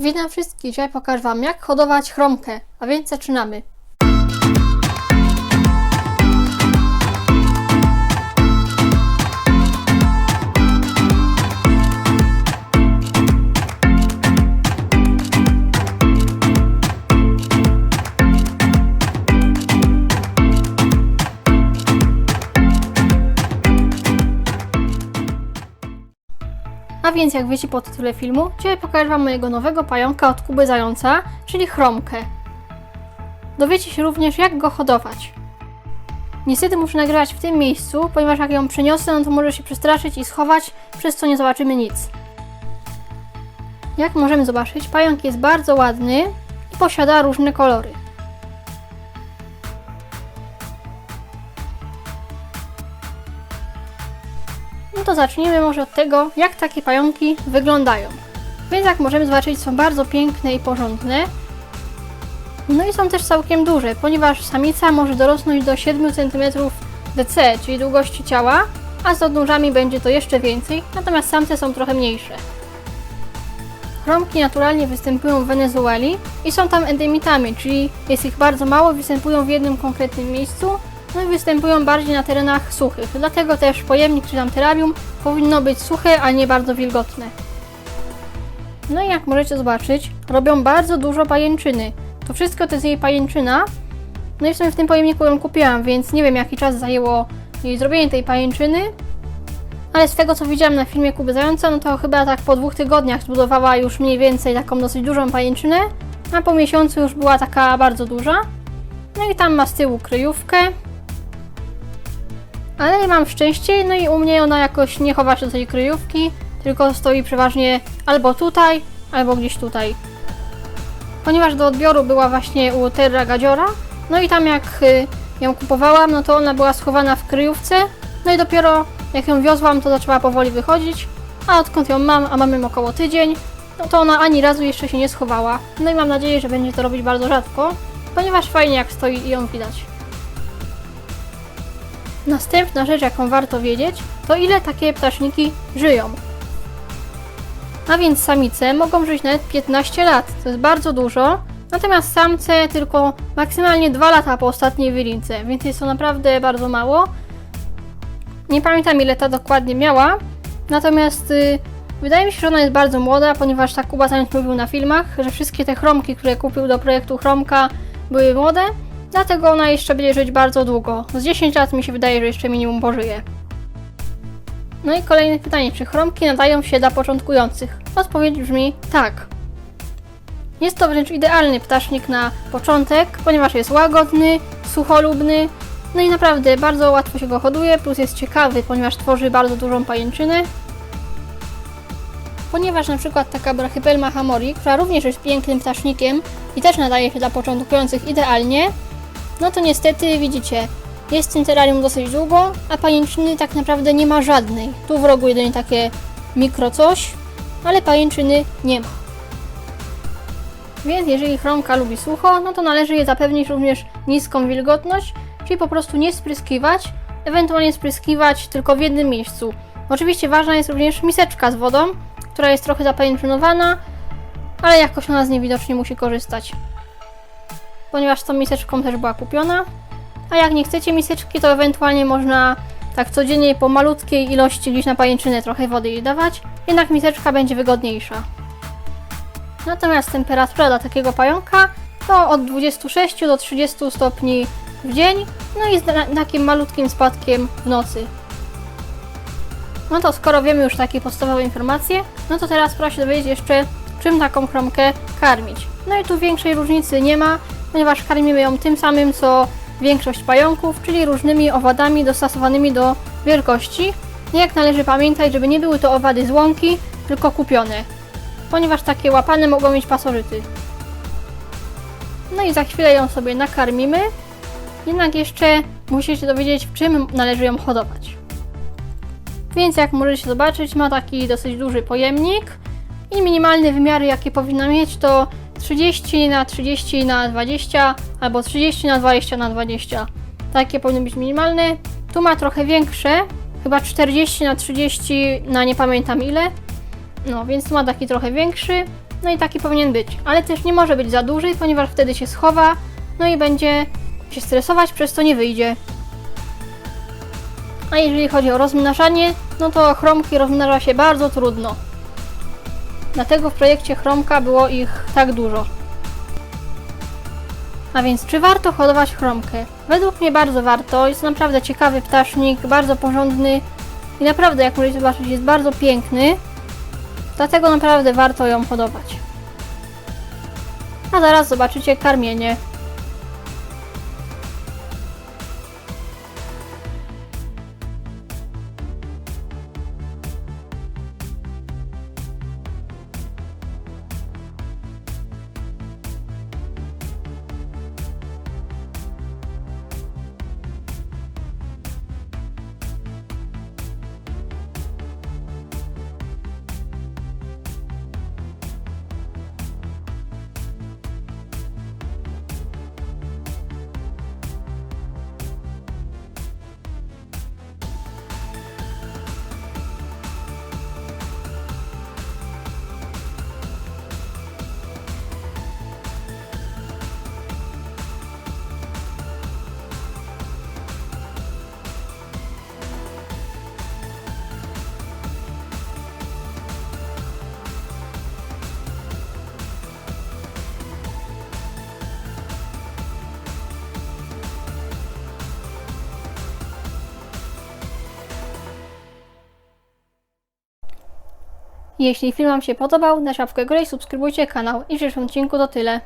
Witam wszystkich, dzisiaj pokażę Wam jak hodować chromkę, a więc zaczynamy. Więc jak wiecie po tytule filmu, dzisiaj pokażę Wam mojego nowego pająka od Kuby Zająca, czyli chromkę. Dowiecie się również jak go hodować. Niestety muszę nagrywać w tym miejscu, ponieważ jak ją przeniosę, no to może się przestraszyć i schować, przez co nie zobaczymy nic. Jak możemy zobaczyć, pająk jest bardzo ładny i posiada różne kolory. No to zacznijmy może od tego, jak takie pająki wyglądają. Więc jak możemy zobaczyć, są bardzo piękne i porządne. No i są też całkiem duże, ponieważ samica może dorosnąć do 7 cm DC, czyli długości ciała, a z odnóżami będzie to jeszcze więcej, natomiast samce są trochę mniejsze. Chromki naturalnie występują w Wenezueli i są tam endemitami, czyli jest ich bardzo mało, występują w jednym konkretnym miejscu, no i występują bardziej na terenach suchych. Dlatego też pojemnik czy tam terrarium powinno być suche, a nie bardzo wilgotne. No i jak możecie zobaczyć, robią bardzo dużo pajęczyny. To wszystko to jest jej pajęczyna. No i w sumie w tym pojemniku ją kupiłam, więc nie wiem jaki czas zajęło jej zrobienie tej pajęczyny. Ale z tego co widziałam na filmie Kuby Zająca, no to chyba tak po dwóch tygodniach zbudowała już mniej więcej taką dosyć dużą pajęczynę, a po miesiącu już była taka bardzo duża. No i tam ma z tyłu kryjówkę. Ale mam szczęście, no i u mnie ona jakoś nie chowa się do tej kryjówki, tylko stoi przeważnie albo tutaj, albo gdzieś tutaj. Ponieważ do odbioru była właśnie u Terra Gadziora, no i tam jak y, ją kupowałam, no to ona była schowana w kryjówce, no i dopiero jak ją wiozłam, to zaczęła powoli wychodzić, a odkąd ją mam, a mamy ją około tydzień, no to ona ani razu jeszcze się nie schowała. No i mam nadzieję, że będzie to robić bardzo rzadko, ponieważ fajnie jak stoi i ją widać. Następna rzecz, jaką warto wiedzieć, to ile takie ptaszniki żyją. A więc samice mogą żyć nawet 15 lat, to jest bardzo dużo, natomiast samce tylko maksymalnie 2 lata po ostatniej wylince, więc jest to naprawdę bardzo mało. Nie pamiętam ile ta dokładnie miała, natomiast y, wydaje mi się, że ona jest bardzo młoda, ponieważ tak Kuba mówił na filmach, że wszystkie te chromki, które kupił do projektu Chromka były młode, Dlatego ona jeszcze będzie żyć bardzo długo. Z 10 lat mi się wydaje, że jeszcze minimum pożyje. No i kolejne pytanie, czy chromki nadają się dla początkujących? Odpowiedź brzmi tak. Jest to wręcz idealny ptasznik na początek, ponieważ jest łagodny, sucholubny, no i naprawdę bardzo łatwo się go hoduje, plus jest ciekawy, ponieważ tworzy bardzo dużą pajęczynę. Ponieważ na przykład taka Brachypelma hamori, która również jest pięknym ptasznikiem i też nadaje się dla początkujących idealnie, no to niestety widzicie, jest tym terrarium dosyć długo, a pajęczyny tak naprawdę nie ma żadnej. Tu w rogu jedynie takie mikro coś, ale pajęczyny nie ma. Więc jeżeli chromka lubi sucho, no to należy je zapewnić również niską wilgotność, czyli po prostu nie spryskiwać, ewentualnie spryskiwać tylko w jednym miejscu. Oczywiście ważna jest również miseczka z wodą, która jest trochę zapajęczynowana, ale jakoś ona z niej widocznie musi korzystać ponieważ tą miseczką też była kupiona. A jak nie chcecie miseczki, to ewentualnie można tak codziennie po malutkiej ilości gdzieś na pajęczynę trochę wody jej dawać, jednak miseczka będzie wygodniejsza. Natomiast temperatura dla takiego pająka to od 26 do 30 stopni w dzień, no i z takim malutkim spadkiem w nocy. No to skoro wiemy już takie podstawowe informacje, no to teraz proszę dowiedzieć jeszcze, czym taką chromkę karmić. No i tu większej różnicy nie ma, ponieważ karmimy ją tym samym co większość pająków, czyli różnymi owadami dostosowanymi do wielkości. Jak należy pamiętać, żeby nie były to owady z łąki, tylko kupione, ponieważ takie łapane mogą mieć pasożyty. No i za chwilę ją sobie nakarmimy, jednak jeszcze musicie dowiedzieć, w czym należy ją hodować. Więc jak możecie zobaczyć, ma taki dosyć duży pojemnik i minimalne wymiary, jakie powinna mieć, to 30 na 30 na 20 albo 30 na 20 na 20. Takie powinny być minimalne. Tu ma trochę większe, chyba 40 na 30 na nie pamiętam ile. No, więc tu ma taki trochę większy. No i taki powinien być, ale też nie może być za duży, ponieważ wtedy się schowa, no i będzie się stresować, przez co nie wyjdzie. A jeżeli chodzi o rozmnażanie, no to chromki rozmnaża się bardzo trudno. Dlatego w projekcie chromka było ich tak dużo. A więc czy warto hodować chromkę? Według mnie bardzo warto, jest naprawdę ciekawy ptasznik, bardzo porządny i naprawdę jak możecie zobaczyć jest bardzo piękny. Dlatego naprawdę warto ją hodować. A zaraz zobaczycie karmienie. Jeśli film Wam się podobał, dajcie łapkę górę i subskrybujcie kanał. I w przyszłym odcinku to tyle.